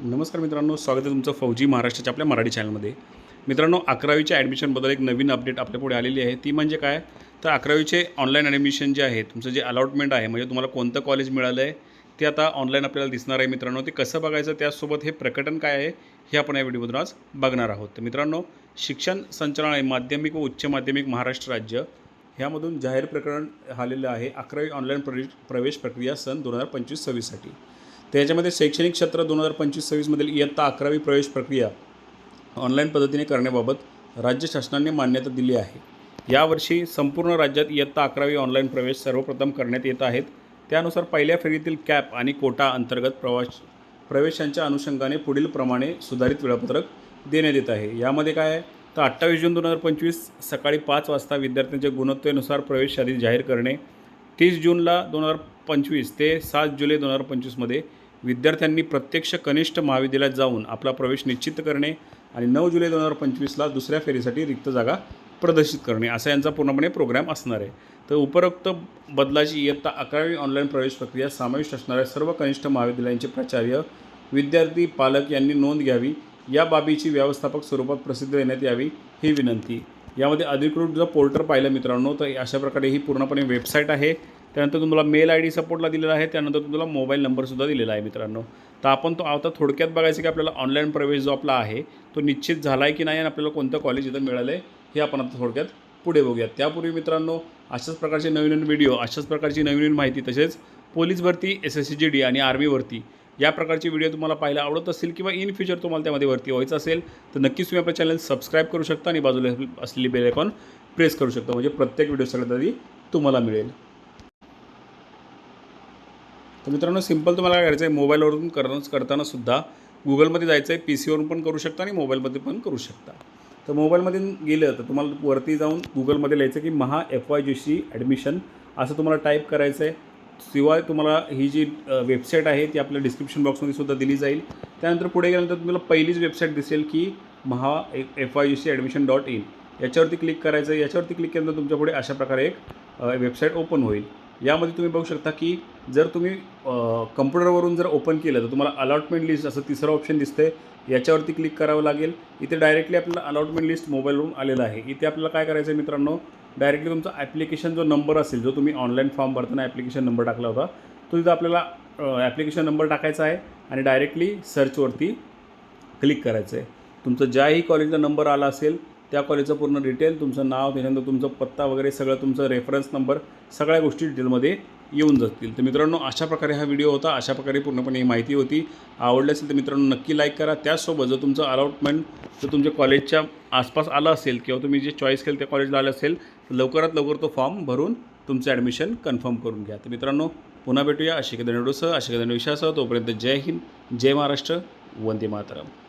नमस्कार मित्रांनो स्वागत आहे तुमचं फौजी महाराष्ट्राच्या आपल्या मराठी चॅनलमध्ये. मित्रांनो अकरावीच्या ॲडमिशनबद्दल एक नवीन अपडेट आपल्यापुढे आलेली आहे. ती म्हणजे काय? तर अकरावीचे ऑनलाईन ॲडमिशन जे आहे तुमचं जे अलॉटमेंट आहे म्हणजे तुम्हाला कोणतं कॉलेज मिळालं आहे ते आता ऑनलाईन आपल्याला दिसणार आहे मित्रांनो. ते कसं बघायचं त्यासोबत हे प्रकटन काय आहे हे आपण या व्हिडिओमधून आज बघणार आहोत. तर मित्रांनो शिक्षण संचालनालय माध्यमिक व उच्च माध्यमिक महाराष्ट्र राज्य ह्यामधून जाहीर प्रकरण आलेलं आहे. अकरावी ऑनलाईन प्रवेश प्रवेश प्रक्रिया सन दोन हजार पंचवीस सव्वीससाठी तर याच्यामध्ये शैक्षणिक क्षेत्र दोन हजार पंचवीस सव्वीसमधील इयत्ता अकरावी प्रवेश प्रक्रिया ऑनलाईन पद्धतीने करण्याबाबत राज्य शासनाने मान्यता दिली आहे. यावर्षी संपूर्ण राज्यात इयत्ता अकरावी ऑनलाईन प्रवेश सर्वप्रथम करण्यात येत आहेत. त्यानुसार पहिल्या फेरीतील कॅप आणि कोटा अंतर्गत प्रवास प्रवेशांच्या अनुषंगाने पुढील प्रमाणे सुधारित वेळापत्रक देण्यात येत आहे. यामध्ये काय आहे? तर अठ्ठावीस जून दोन हजार पंचवीस सकाळी पाच वाजता विद्यार्थ्यांच्या गुणवत्तेनुसार प्रवेश यादी जाहीर करणे. तीस जूनला दोन हजार पंचवीस ते सात जुलै दोन हजार पंचवीसमध्ये विद्यार्थ्यांनी प्रत्यक्ष कनिष्ठ महाविद्यालयात जाऊन आपला प्रवेश निश्चित करणे आणि नऊ जुलै दोन हजार पंचवीसला दुसऱ्या फेरीसाठी रिक्त जागा प्रदर्शित करणे असा यांचा पूर्णपणे प्रोग्राम असणार आहे. तर उपरोक्त बदलाची इयत्ता अकरावी ऑनलाईन प्रवेश प्रक्रिया समाविष्ट असणाऱ्या सर्व कनिष्ठ महाविद्यालयांचे प्राचार्य विद्यार्थी पालक यांनी नोंद घ्यावी. या बाबीची व्यवस्थापक स्वरूपात प्रसिद्ध देण्यात यावी ही विनंती. यामध्ये अधिकृत जर पोर्टर पाहिलं मित्रांनो तर अशा प्रकारे ही पूर्णपणे वेबसाईट आहे. त्यानंतर तुम्हाला मेल आय डी सपोर्टला दिलेला आहे त्यानंतर तुम्हाला मोबाईल नंबरसुद्धा दिलेला आहे मित्रांनो. तर आपण तो आता थोडक्यात बघायचं की आपल्याला ऑनलाईन प्रवेश जो आपला आहे तो निश्चित झाला आहे की नाही आणि आपल्याला कोणतं कॉलेज इथं मिळालं आहे हे आपण आता थोडक्यात पुढे बघूयात. त्यापूर्वी मित्रांनो अशाच प्रकारचे नवीन नवीन व्हिडिओ अशाच प्रकारची नवीन नवीन माहिती तसेच पोलीस भरती S S C G D आणि आर्मी भरती या प्रकारची व्हिडिओ तुम्हाला पाहायला आवडत असतील किंवा इन फ्युचर तुम्हाला त्यामध्ये भरती व्हायचं असेल तर नक्कीच तुम्ही आपल्या चॅनल सबस्क्राईब करू शकता आणि बाजूला असलेली बेल आयकॉन प्रेस करू शकता. म्हणजे प्रत्येक व्हिडिओ सगळ्यात आधी तुम्हाला मिळेल. तर मित्रांनो सिंपल तुम्हाला काय करायचं आहे मोबाईलवरून करणं करताना सुद्धा गुगलमध्ये जायचं आहे पी सीवरून पण करू शकता आणि मोबाईलमध्ये पण करू शकता. तर मोबाईलमध्ये गेलं तर तुम्हाला वरती जाऊन गुगलमध्ये लिहायचं की Maha F Y G C admission असं तुम्हाला टाईप करायचं आहे शिवाय तुम्हाला ही जी वेबसाईट आहे ती आपल्या डिस्क्रिप्शन बॉक्समध्ये सुद्धा दिली जाईल. त्यानंतर पुढे गेल्यानंतर तुम्हाला पहिलीच वेबसाईट दिसेल की Maha F Y G C admission dot in याच्यावरती क्लिक करायचं आहे याच्यावरती क्लिक केल्यानंतर तुमच्यापुढे अशा प्रकारे एक वेबसाईट ओपन होईल. यामध्ये तुम्ही बघू शकता की जर तुम्ही कम्प्युटरवरून जर ओपन केलं तर तुम्हाला अलॉटमेंट लिस्ट असं तिसरं ऑप्शन दिसतंय. याच्यावरती क्लिक करावं लागेल. इथे डायरेक्टली आपल्याला अलॉटमेंट लिस्ट मोबाईलवरून आलेलं आहे. इथे आपल्याला काय करायचं आहे मित्रांनो? डायरेक्टली तुमचा ॲप्लिकेशन जो नंबर असेल जो तुम्ही ऑनलाईन फॉर्म भरताना ॲप्लिकेशन नंबर टाकला होता तो तिथं आपल्याला ॲप्लिकेशन नंबर टाकायचा आहे आणि डायरेक्टली सर्चवरती क्लिक करायचं आहे तुमचं ज्याही कॉलेजचा नंबर आला असेल त्या कॉलेजचं पूर्ण डिटेल तुमचं नाव त्याच्यानंतर तुमचं पत्ता वगैरे सगळं तुमचं रेफरन्स नंबर सगळ्या गोष्टी डिटेलमध्ये येऊन जातील. तर मित्रांनो अशा प्रकारे हा व्हिडिओ होता. अशा प्रकारे पूर्णपणे ही माहिती होती. आवडली असेल तर मित्रांनो नक्की लाईक करा. त्याचसोबत जर तुमचं अलॉटमेंट जर तुमच्या कॉलेजच्या आसपास आलं असेल किंवा तुम्ही जे चॉईस केलं त्या कॉलेजला आलं असेल तर लवकरात लवकर तो फॉर्म भरून तुमचं ॲडमिशन कन्फर्म करून घ्या. तर मित्रांनो पुन्हा भेटूया. अशिकेत व्हिडिओसह अशिकेत विषयासह तोपर्यंत जय हिंद जय महाराष्ट्र वंदे मातरम.